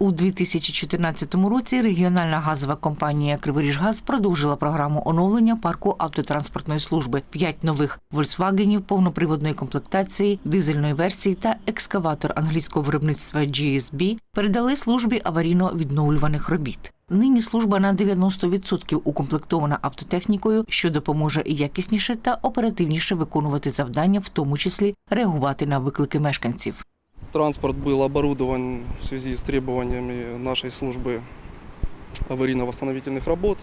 У 2014 році регіональна газова компанія Криворіжгаз продовжила програму оновлення парку автотранспортної служби. П'ять нових «Вольксвагенів» повноприводної комплектації, дизельної версії та екскаватор англійського виробництва GSB передали службі аварійно-відновлюваних робіт. Нині служба на 90% укомплектована автотехнікою, що допоможе якісніше та оперативніше виконувати завдання, в тому числі реагувати на виклики мешканців. Транспорт был оборудован в связи с требованиями нашей службы аварийно-восстановительных работ.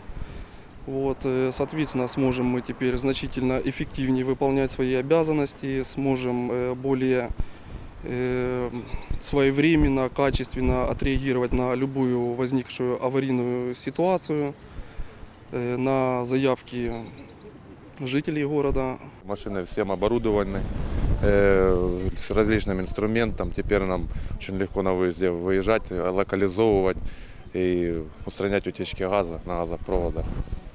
Вот, э, соответственно, сможем мы теперь значительно эффективнее выполнять свои обязанности, сможем э, более э, своевременно, качественно отреагировать на любую возникшую аварийную ситуацию, э, на заявки жителей города, Машины всем оборудованы э, с различным инструментом. Теперь нам очень легко на выезде выезжать, э, локализовывать и устранять утечки газа на газопроводах.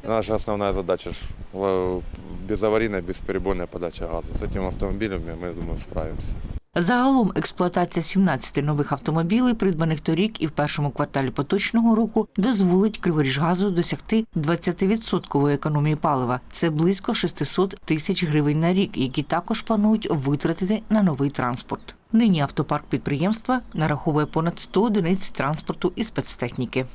Наша основная задача ж э, безаварийная, бесперебойная подача газа. С этим автомобилем мы, думаю, справимся. Загалом експлуатація 17 нових автомобілей, придбаних торік і в першому кварталі поточного року, дозволить Криворіжгазу досягти 20% економії палива. Це близько 600 тисяч гривень на рік, які також планують витратити на новий транспорт. Нині автопарк підприємства нараховує понад 100 одиниць транспорту і спецтехніки.